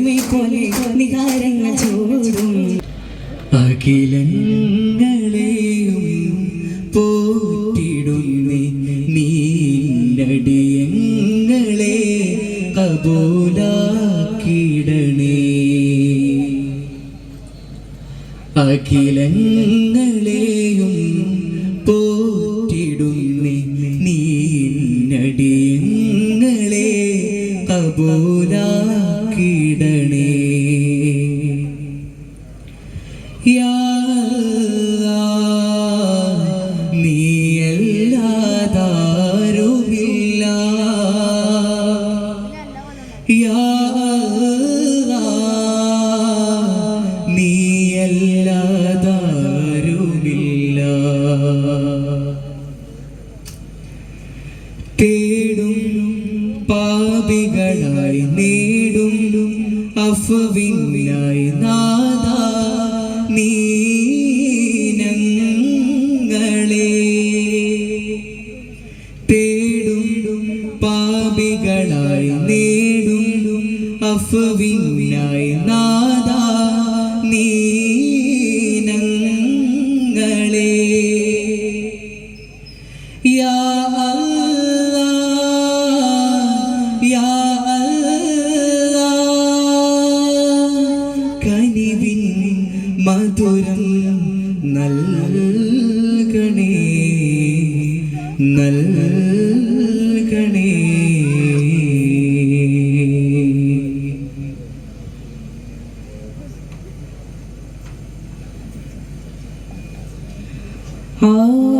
പോലെ നിഹാരങ്ങൾ ചോടും അഖിലങ്ങളെയും പോറ്റിടുന്നേ നീനടിയങ്ങളെ കബൂലാക്കിടണേ. അഖിലങ്ങളെയും പോറ്റിടുന്നേ നീനടിയങ്ങളെ കബൂലാക്കിടണേ തേടും പാപികളായി നേടും ആ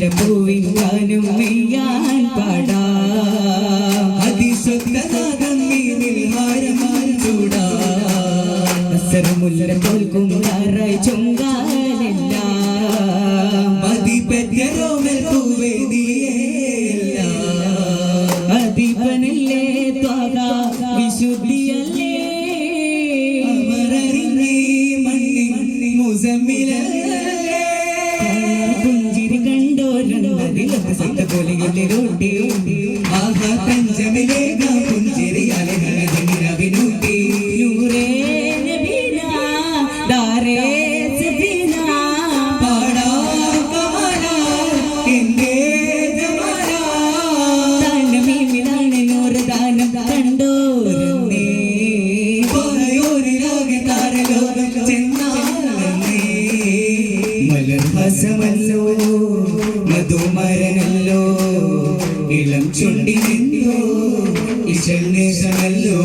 അരിമുല്ല പൂവിൻ ഗാനം മെയ്യാൻ പാടാ. അതിശുദ്ധനാദം മീനിൽ ഹാരമാൻ ചൂടാ. അസരമുല്ല തോൽക്കും ഞാറായി ചുങ്കാലല്ല. മതിപെറ്റരോമൽ പൂവേ നീയല്ല അധിപനല്ലേ ത്വാക വിശുദ്ധിയല്ലേ? അമരറിഞ്ഞേ മണ്ണി മുസമ്മിലല്ലേ പുഞ്ചിരി കണ്ടോരണ്ടതിലൊക്കെ സത്ത പോലെ എല്ലിലോട്ടി ആഹാ പഞ്ചമിലേക പുഞ്ചിരിയാലെ നരജനിരവിനൂട്ടി നൂറേ നബീന ദാരേ സഫീന പാടാ കമാല എന്റെ ജമാല താനമീമിലാണ് നൂറ് ദാനം കണ്ടോരന്നേ പറയോരിലാകെ താരലോകം ഇളം ചുണ്ടി നിന്നോ ഇശൽ നേശമല്ലോ.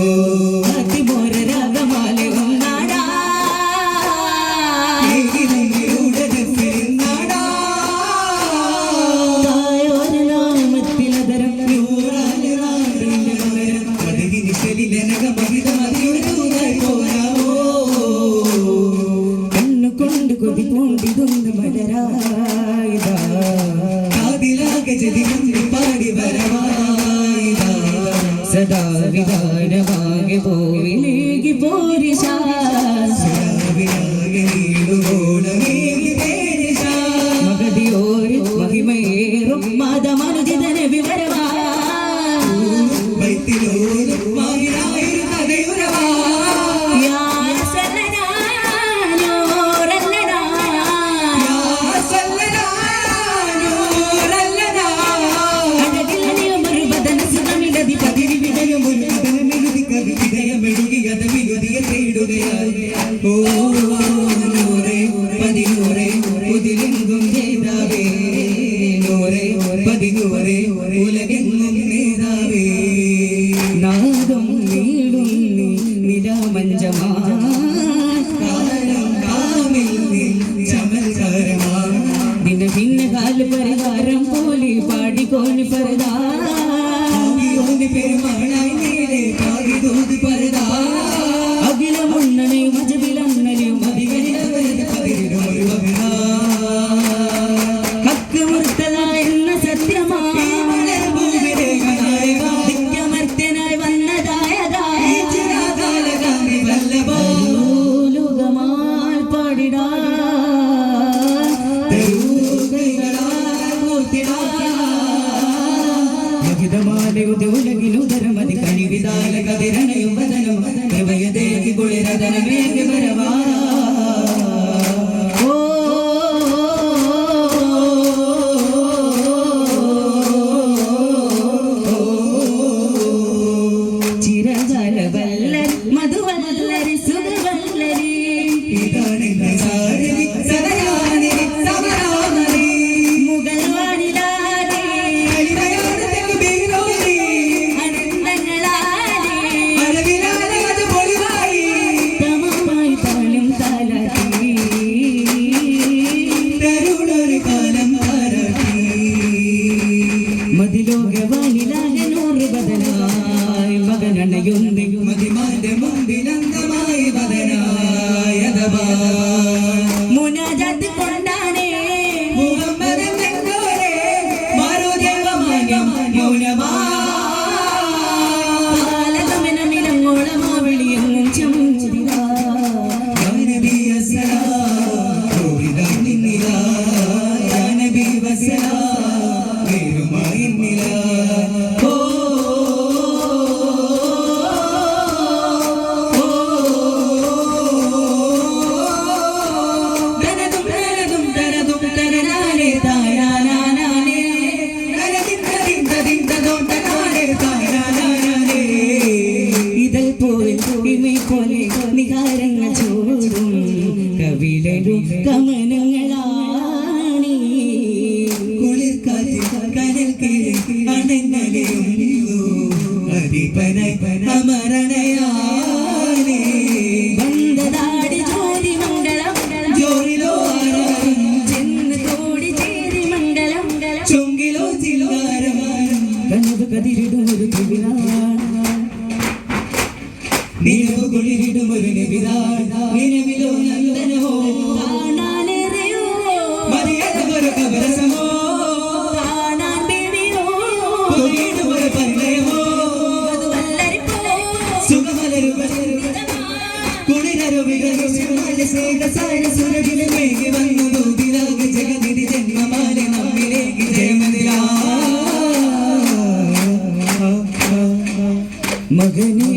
അതിമോരരാഗമാലകം നാടാ തായോര നാമത്തിലതരം നൂറാൽ നാടിന്റെ മകരം കണ്ണു കൊണ്ട് കൊതി പൂണ്ടിതൊന്ന് മലരായതാ. പാടി വരവായതാ സദാ വിധാനമാകെ പോവിലേകി പോരിശാ മകതിയോര് മഹിമയേറും മതമനുജിതന വിവരമാ പതിനൂറേ ഉലകെങ്ങും കതിരിടും ഒരു നിലവ് കുളിരിടും ഒരു നബിതാഴ് നിലവിലോ നന്ദനോ മതിയാത്ത ഒരു കബരസമോ തൊഴിയിടും ഒരു പരിണയമോ? സുഖമലരു കുളിരരു വികസിത സാര സുരവിലും മേഘ மகனே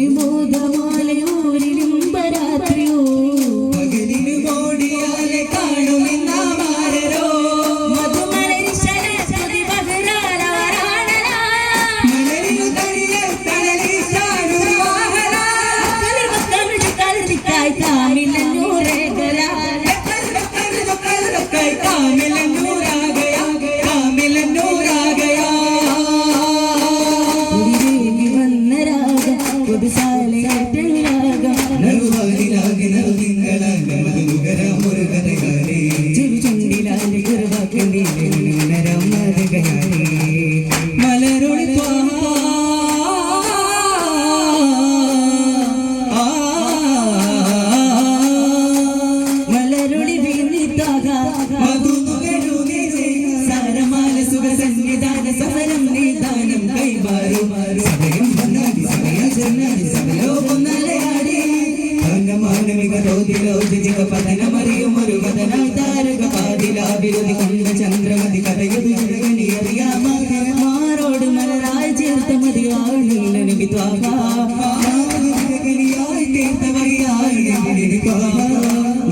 തീർത്ത മതിയായി നിന്നെനിക്ക് ത്വാഹാലിയായി തീർത്തവരിയായി ഞാനെനിക്ക്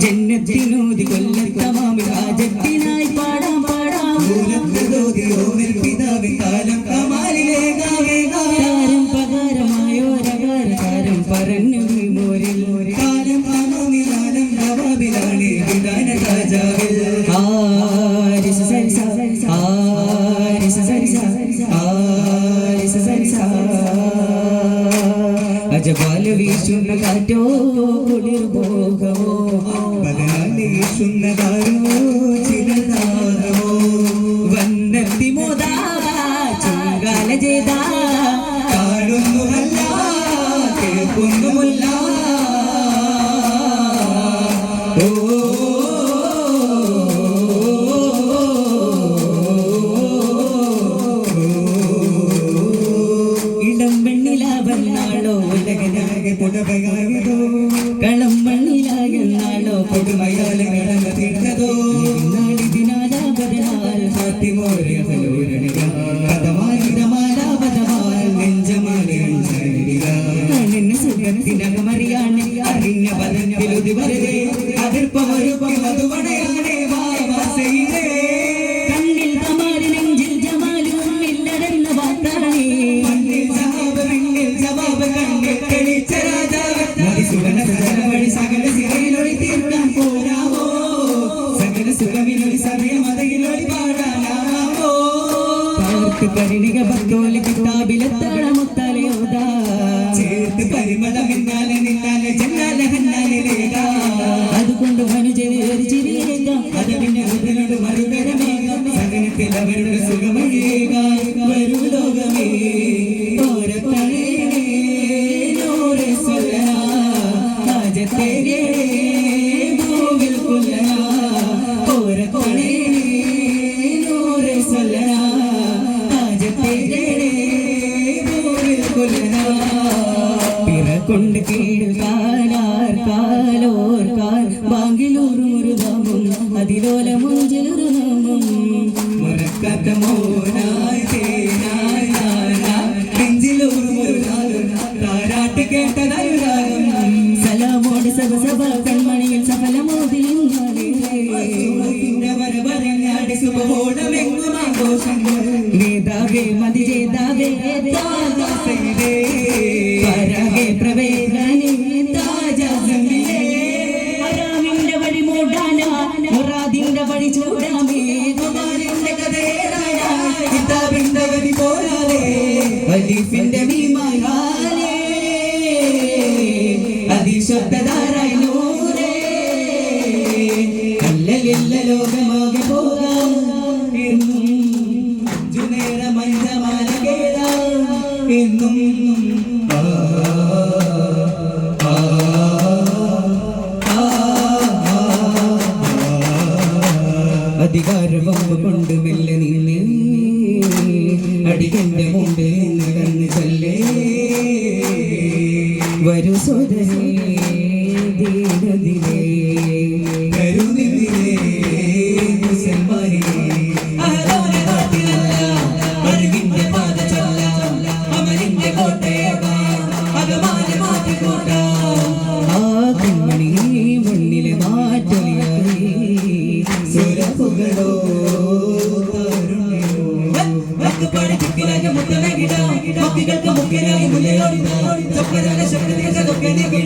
ജന്നത്തിനോതി കൊല്ലത്തമാമി രാജത്തിനായി പാടാം പാടാം ദൂരത്തോതിയോവിൽ പിതാവിൻ കാലം കമാലിലെ കാരം പകാരമായോ രകാര കാരം പറഞ്ഞു മോരിൽ കാലം കാലം നവാബിലാണ് വിധാന രാജാവിൽ ആ ശുഭകാറ്റോ കുളിർഭോഗമോ. ബലാലേ സകല സുഖമിലൊളി സമയമതയിലൊളി പാടാനാമോ പാർക്ക് പരിണിക ഭക്തോലി കിതാബിലെത്തണ മുത്തലയോദാ. ചേർത്ത് പരിമളം അതുകൊണ്ട് അത് പിന്നെ സകലത്തിൽ അവരുടെ സുഖമഴിയേക. വരൂ ലോകമേ ഓരത്തണേ നൂറെ സ്വല്ലനാ. രാജത്തേരേ ഭൂവിൽ കൊല്ലനാ. ഓരത്തണേ നൂറെ സ്വല്ലനാ. രാജത്തേരേ ഭൂവിൽ കൊല്ലനാ. പിറ കൊണ്ട് കേൾക്കാനാർ കാലോർ കാൽ ബാങ്കിലൂറും ഒരു നാമം അതിലോല മുഞ്ചിലൊരു നാമം. മറക്കാത്ത മോനായി തേനായി നെഞ്ചിലൂറും ഒരു രാഗം താരാട്ട് കേട്ടതനുരാഗം സലാമോട് സഭ സഭ കൺമണിയിൽ സഫലമോദിയും വരവരഞ്ഞാടി സുഖമോണമെങ്ങും ആഘോഷങ്ങൾ. നേതാവേ മതി പോകാം എന്നും കൊണ്ട് മെല്ലെ നിന്നെ അടികന്റെ മുമ്പിൽ Hindi,